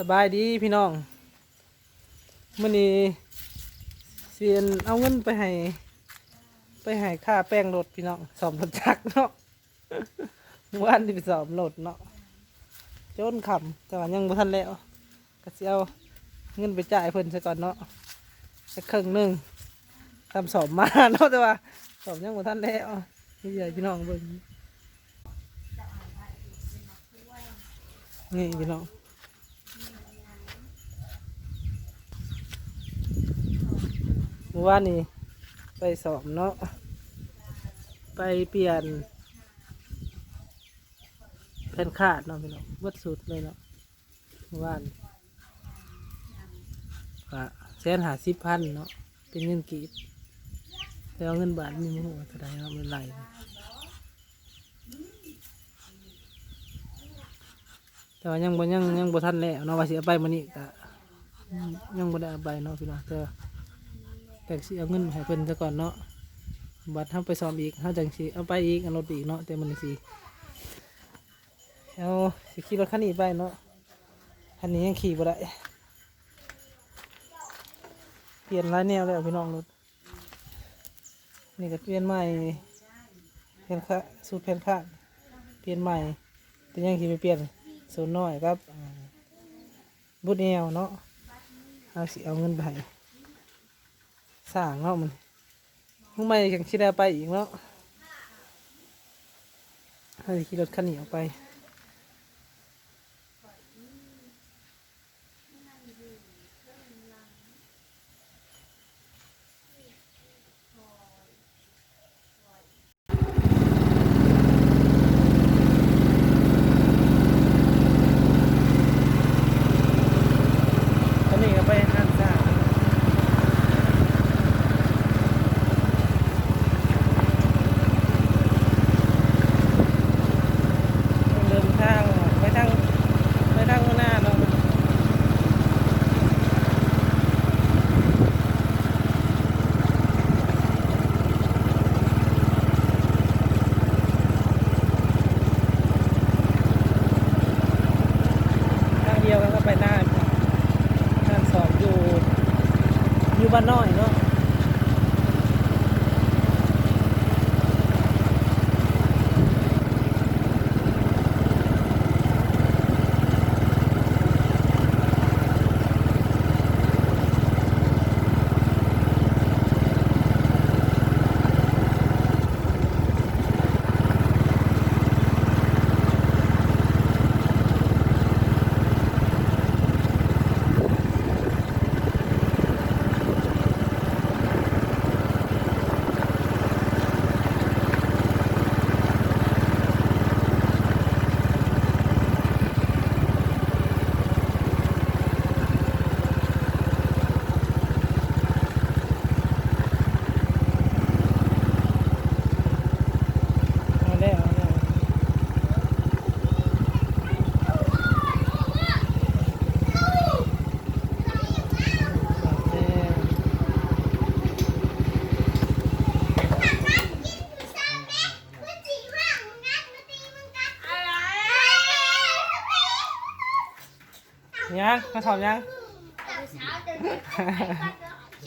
สบายดีพี่น้องมื่อนี้เสียนเอาเงินไปให้ไปให้ค่าแป้งรถพี่น้องสอมรถจักรเนาะเมื่อวานที่ไปสอมรถเนาะโจนคำแต่ว่ายังบ่ทันแล้วก็สิเอาเงินไปจ่ายเพิ่นซะก่อนเนาะสักครึ่งหนึ่งทำสอบมาเนาะแต่ว่าสอบยังบ่ทันแล้วนี่ใหญ่พี่น้องเบิ่งนี่พี่น้อง เมื่อ ว่านนี้ไปสอบเนาะไปเปลี่ยนแผ่นขาดเนาะพี่น้องวัดสุดเลยเนาะเมื่านก็แสนหาสิบพันเนาะเป็นเงินกีบแล้วเงินบาทมีหัวเท่าไหรเนาะมันไหลแต่ว่ายังบ่ยังยังบ่ทันแล้วเนาะว่าสิเอาไปมื้อนี้ก็ยังบ่ได้เอาไปเนาะพี่น้องแต่ แต่สิเอาเงินให้เพิ่นซะก่อนเนาะบัดทำไปซ้อมอีกเฮาจังสิเอาไปอีกเอารถอีกเนาะแต่มันสิเอาสิขี่รถคันนี้ไปเนาะคันนี้ยังขี่บ่ได้เปลี่ยนหลายแนวแล้วพี่น้องรถนี่ก็เปลี่ยนใหม่เปลี่ยนค่ะสูตรเปลี่ยนค่ะเปลี่ยนใหม่แต่ยังสิไปเปลี่ยนสูตรน้อยครับบุดแนวเนาะเอาสิเอาเงินไป สร้างเนาะมันมึงไม่ยังชิได้ไปอีกเนาะให้ขี่รถคันนี้ออกไป อันนี้ก็ไปห้างสร้าง เดินทางไปทางไปทางข้างหน้าเนาะทางเดียวกันก็ไปหน้าทางสองอยู่อยู่ บ้านน้อยเนาะ เอาแล้วเอาแล้วเอาแล้ว ยังมาสอบยัง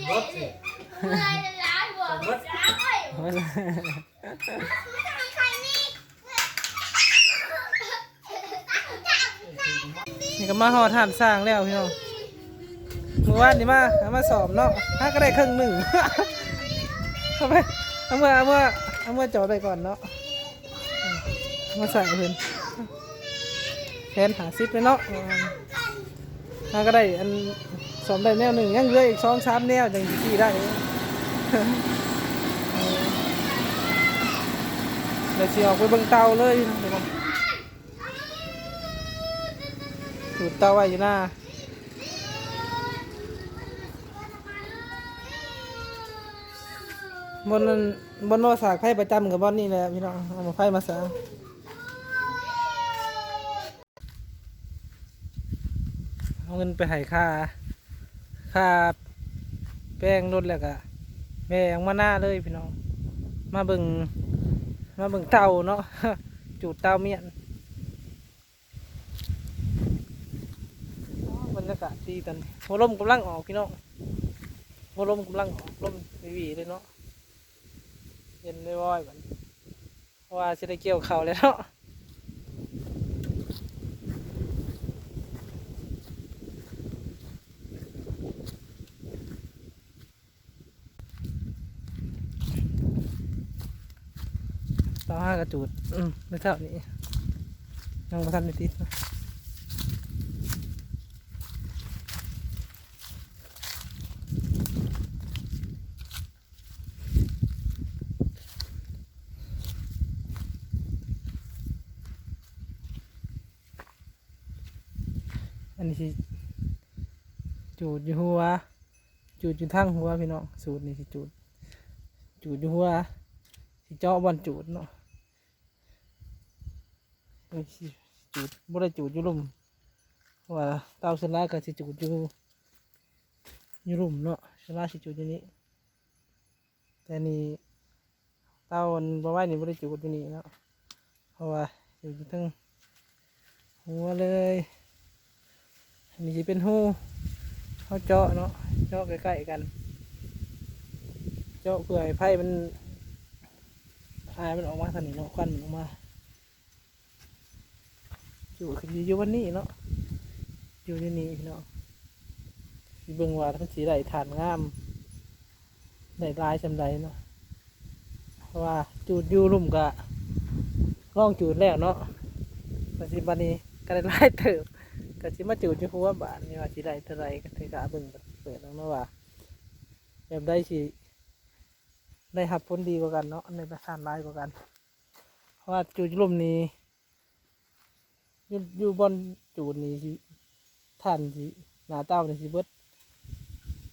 รถสินี่ก็มาหอดทานสร้างแล้วพี่น้องเมื่อวานนี่มาเอามาสอบเนาะถ้าก็ได้ครึ่งหนึ่งเอาไปเอาเมื่อเอาเมื่อเอาเมื่อจอดไปก่อนเนาะเอามาใส่เพิ่นแทนหาซิปเลยเนาะ ถ้าก็ได้อันสอบได้แนวหนึ่งยังเหลืออีกสองสามแนวจังสิขี่ได้เดี๋ยวสิออกไปเบิ่งเตาเลยเดี๋ยวก่อนถูดเตาไว้อยู่หน้าบนบนโนสากไพ่ประจำกับบอนนี่แหละพี่น้องเอามาไพ่มาสา เอาเงินไปให้ค่า ค่าแป้งรถแล้วก็แม่ยังมาหน้าเลยพี่น้อง มาเบิ่งมาเบิ่งเตาเนาะจูดเตาเมียนบรรยากาศดีตอนหัวลมกำลังออกพี่น้องหัวลมกำลังออกลมวิวีเลยเนาะเย็นไม่ว่อยบัดนี้เพราะว่าจะได้เกี่ยวเข่าวแล้วเนาะ ห้ากระจูด อืมไม่เท่านี้ยังไม่ทันได้ติดนะอันนี้สิจูดอยู่หัว จูดอยู่ทั้งหัวพี่น้องสูตรนี่สิจูด จูดอยู่หัวสิเจาะบอลจูดเนาะเอ้ยสิ จูดบ่ได้จูดอยู่ลุ่มเพราะว่าเตาสลาก็สิจูดอยู่อยู่ลุ่มเนาะสลาสิจูดอยู่นี้ แต่นี่เตาอันบ่ไหวนี่บ่ได้จูดอยู่นี่เนาะเพราะว่าอยู่ทั้งหัวเลยอันนี้สิเป็นหูเขาเจาะเนาะเจาะใกล้ๆกันเจาะเพื่อให้ไผ่มันอายมันออกมาทางนี้เนาะควันมันออกมา อยู่คือยู่วันนี้เนาะอยู่ที่นี่เนาะเบิ่งว่าทั้งสีได้ฐานงามได้ลายจำใดเนาะเพราะว่าจูดอยู่ลุ่มกะล่องจูดแล้วเนาะปัจจุบันนี้ก็ได้ลายเติบก็สิมาจูดอยู่หัวบานนี่ว่าสิได้เท่าไรก็ถือกะเบิ่งเปิดแล้วเนาะว่าแบบได้สิได้หับผลดีกว่ากันเนาะในประทานร้ายกว่ากัน เพราะว่าจูดลมนี้ อยู่อยู่บนจูดนี้สิท่านสิหนาเต้านี่สิเบิด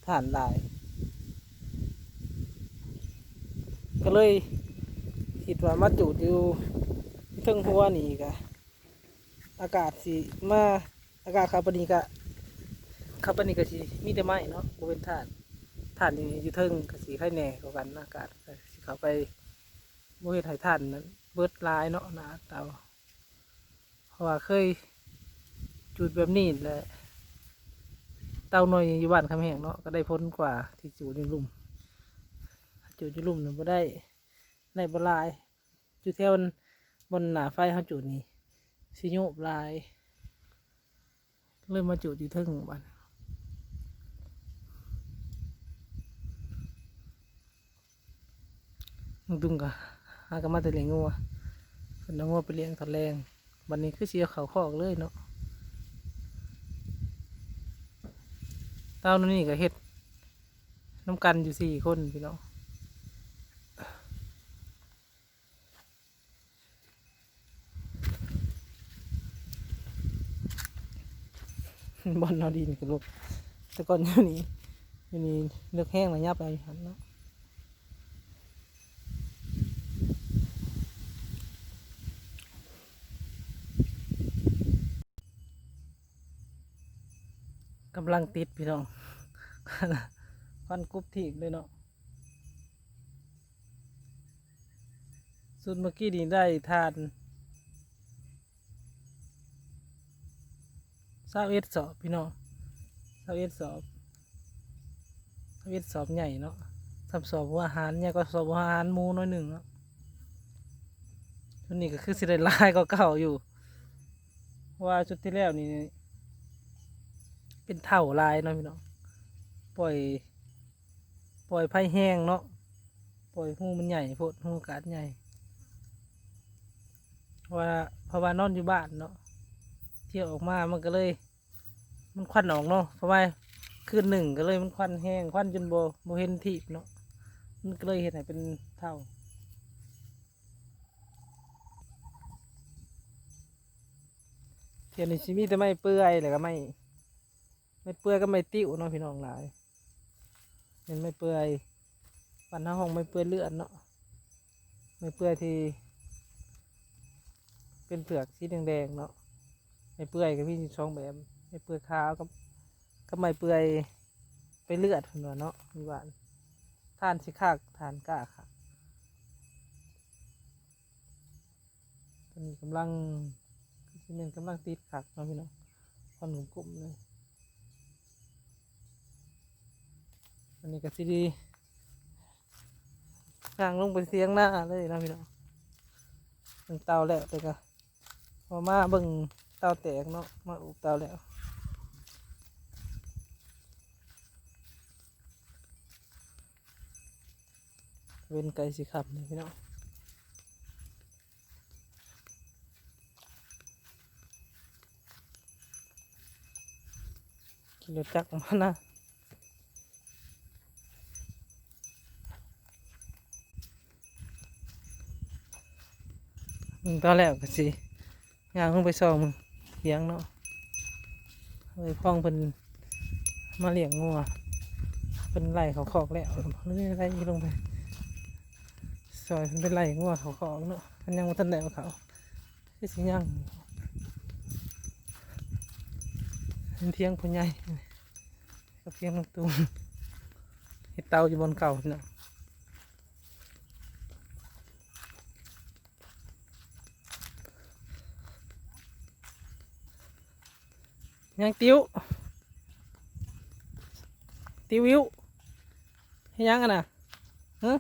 ท่านหลาย ก็เลยคิดว่ามาจูดอยู่เทึงหัวนี่กะอากาศสิมาอากาศคาปนีกะคาปนีกะสิมีแต่ไม้เนาะบ่เป็นถ่านถ่านนี่อยู่เทิงกะสิไข่แหน่กว่ากันอากาศสิเข้าไปบ่เฮ็ดให้ถ่านนั้นเบิดลายเนาะนาเตา เพราะว่าเคยจุดแบบนี้แหละเตาหน่อยอยู่บ้านคำแหงเนาะก็ได้พ้นกว่าที่จุดอยู่ลุ่มจุดอยู่ลุ่มนี่บ่ได้ได้บ่หลายอยู่แถวบนหนาไฟเฮาจุดนี่สิโยบลายเริ่มมาจุดอยู่ทึ่งบันลุงตุ้งกะหากมาแต่เลี้ยงงัวเป็นน้องงัวไปเลี้ยงตอนแรง วันนี้คือเสียเขาคอกเลยเนาะเต้านนี่ก็เฮ็ดน้ำกันอยู่สี่คนพี่น้องบอลนอดินกับลูกแต่ก่อนอยู่นี่อยู่นี่เลือกแห้งระยับไปหันเนาะ กำลังติดพี่น้องควันกรุบถีบเลยเนาะสุดเมื่อกี้นี่ได้ทานสาวเอ็ดสอบพี่น้องสาวเอ็ดสอบสาวเอ็ดสอบใหญ่เนาะทำสอบหัวอาหารเนี่ยก็สอบหัวอาหารมูน้อยหนึ่งเนาะชุดนี้ก็คือสิได้ลายก็เก่าอยู่ ว่าชุดที่แล้วนี่ เป็นเท่าลายเนาะพี่น้องปล่อย ปล่อยไผ่แห้งเนาะปล่อยหูมันใหญ่โพดหูกาดใหญ่เพราะว่าเพราะว่านอนอยู่บ้านเนาะเที่ยวออกมามันก็เลย มันควันออกเนาะเพราะว่าคืนหนึ่งก็เลยมันควันแห้งควันจนโบโบเห็นทีบเนาะมันก็เลยเห็นให้เป็นเท่าเที่ยวนี้ชิมีแต่ไม่เปื่อยเลยก็ไม่ ไม่เปื่อยก็ไม่ติ้วเนาะพี่น้องหลายเห็นไม่เปื่อยปันหน้าห้องไม่เปื่อยเลือดเนาะไม่เปื่อยที่ เป็นเปลือกสีแดงๆเนาะไม่เปื่อยก็มีสองแบบไม่เปื่อยขาวกับกับไม่เปื่อยไปเลือดคนว่าเนาะมีหวานทานสิคากทานกล้าค่ะตอนนี้กำลังคือสิเมนกำลังติดขักเนาะพี่น้องควันกลุ่มเลย อันนี้ก็สิดีย่างลงไปเสียงหน้าเลยนะพี่น้องเบิ่งเตาแล้วแต่ก็พอมาเบิ่งเตาแตกเนาะมาอุบเตาแล้วเว้นไก่สิขับนี่พี่น้องกิโลจักรมานะ ตอนแรกก็สิย่างลงไปซองมึงเลี้ยงเนาะเฮ้ยพ้องเป็นมาเลี้ยงงัวเป็นไล่เขาขอกแล้วเรื่อยไล่ลงไปซอยเป็นไล่งัวเขาขอกเนาะมันยังมาทันได้เอาเขาที่สิย่างเป็นเพียงผู้ใหญ่กับเพียงน้องเห็ดเตาอยู่บนเก่าเนาะ ยังติ้วติ้ววิวให้ยังกันนะฮะ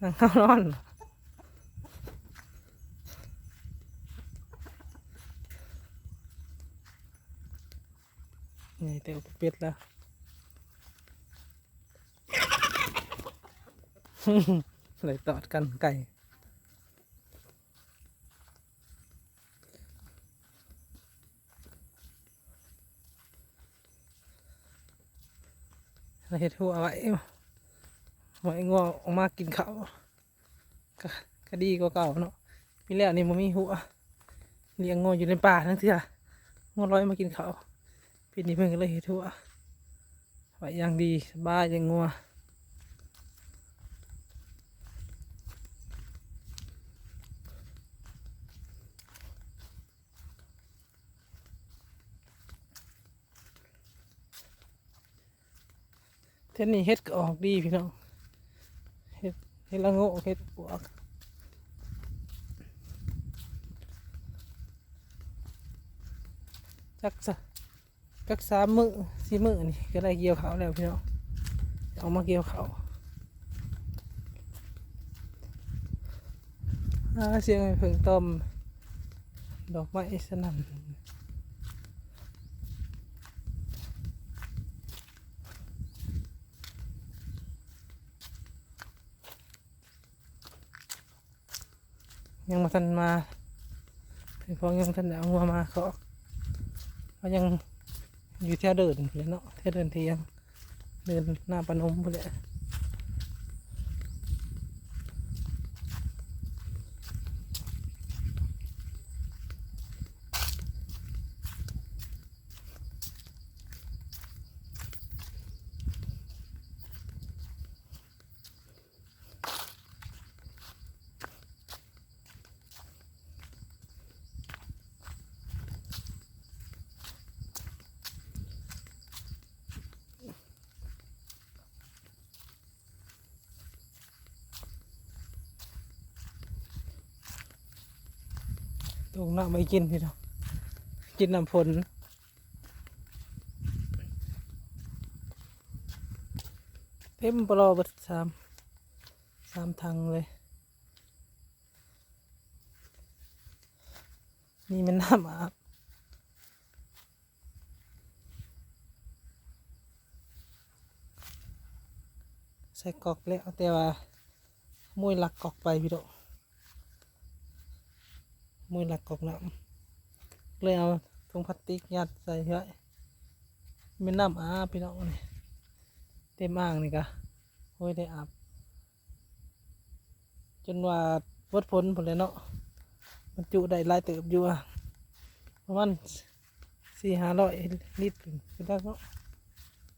นั่งเข้านอนนี่เตียวเป็ดแล้วเลยตอดกันไก่ เห็ดหัวไว้ไว้งอออกมากินข้าวก็ก็ดีกว่าเก่าเนาะมีแล้วนี่มันมีหัวเลี้ยงงออยู่ในป่าทั้งเถื่องอร้อยมากินข้าวปีนี้เพิ่งก็เลยเห็ดหัวไว้อย่างดีสบายอย่างงัว เท่านี้เฮ็ดก็ออกดีพี่น้องเฮ็ดเฮ็ดละโงกเฮ็ดปวกจักสะจักสามมือสี่มือนี่ก็ได้เกี่ยวเขาวแล้วพี่น้องเอามาเกี่ยวเขาวอ่าเสียงเพิ่งต้มดอกไม้สนั่น ยังมาทันมาเป็นพองยังทันเอางัวมาเขาก็ยังอยู่แท่เดินเลยเนาะแท่เดินเทียงเดินหน้าปนมไปเลย ตรงน้ำไม่กินพี่น้องกินน้ำฝนเต็มปลอเบัดสามสามทางเลย นี่มันน้ำอาบใส่กอกแล้วแต่ว่าขโมยหลักกอกไปพี่ดอก มยหลักกอกน้ำเลยเอาถุงพลาสติกยัดใส่ไว้เป็นน้ำอาพี่น้องนี่เต็มอ่างนี่กะโอ้ยได้อาบจนว่าวัดผลผลเลยเนาะมันจุได้หลายเติบอยู่อะประมาณสี่ห้าร้อยลิตรก็ได้เนาะ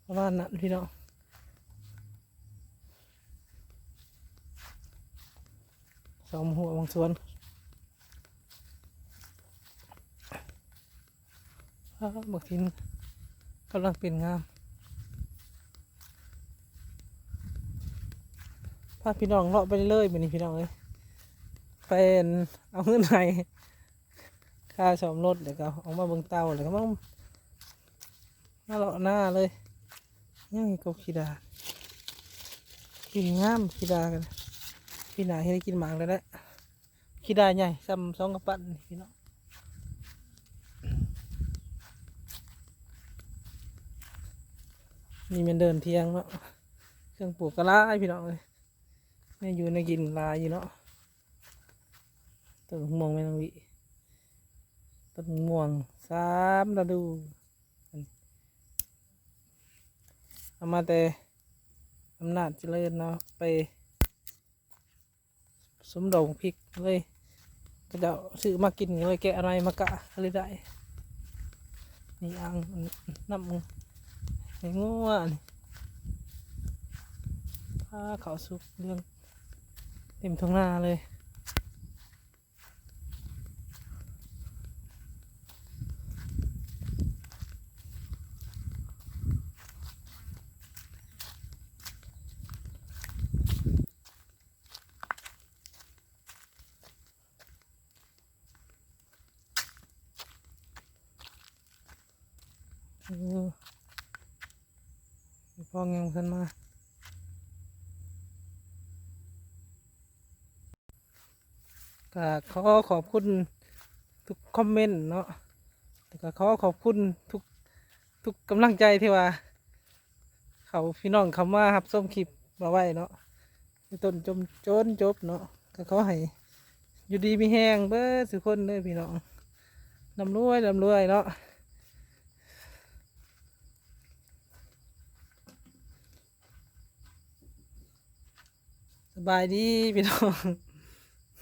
ประมาณนั้นพี่น้องสองหัวบางส่วนอ้าว บักทินกำลังเป็นงามพาพี่น้องเลาะไปเรื่อยๆไปนี่พี่น้องเลยเป็นเอาเงินไหนค่าสมรถเดี๋ยวก็เอามาเบิ่งเตาเดี๋ยวก็มามาเลาะหน้าเลยยังกกบขีดากินงามขีดากันพี่นาให้ได้กินหมากแล้วแหละขีดาใหญ่ซ้ำสองกระปั้นพี่น้อง นี่มันเดินเทียงเนาะเครื่องปลูกกระลาพี่น้องเลยนี่อยู่ในกินลายอยู่เนาะต้นม่วงไม่ต้องวิต้นม่วงสามฤดูเอามาแต่อำนาจเจริญเนาะไปสมดงพริกเลยก็จะซื้อมากินเลยแกะอะไรมากะอะไรได้นี่อ่างน้ำมัน ไอ้ง่วนี่พาเขาสุกเรื่องเต็มท้องนาเลยเออพอเงี้ย ขึ้นมา ก็ขอขอบคุณทุกคอมเมนต์เนาะแล้วก็ขอขอบคุณทุกทุกกำลังใจที่ว่า เขาพี่น้องคำว่าครับส้มคลิปมาไว้เนาะต้นจมจนจบเนาะก็ขอให้อยู่ดีมีแห้งเบิดสุกคนเลยพี่น้องลำรวยลำรวยเนาะ สบายดีพี่น้อง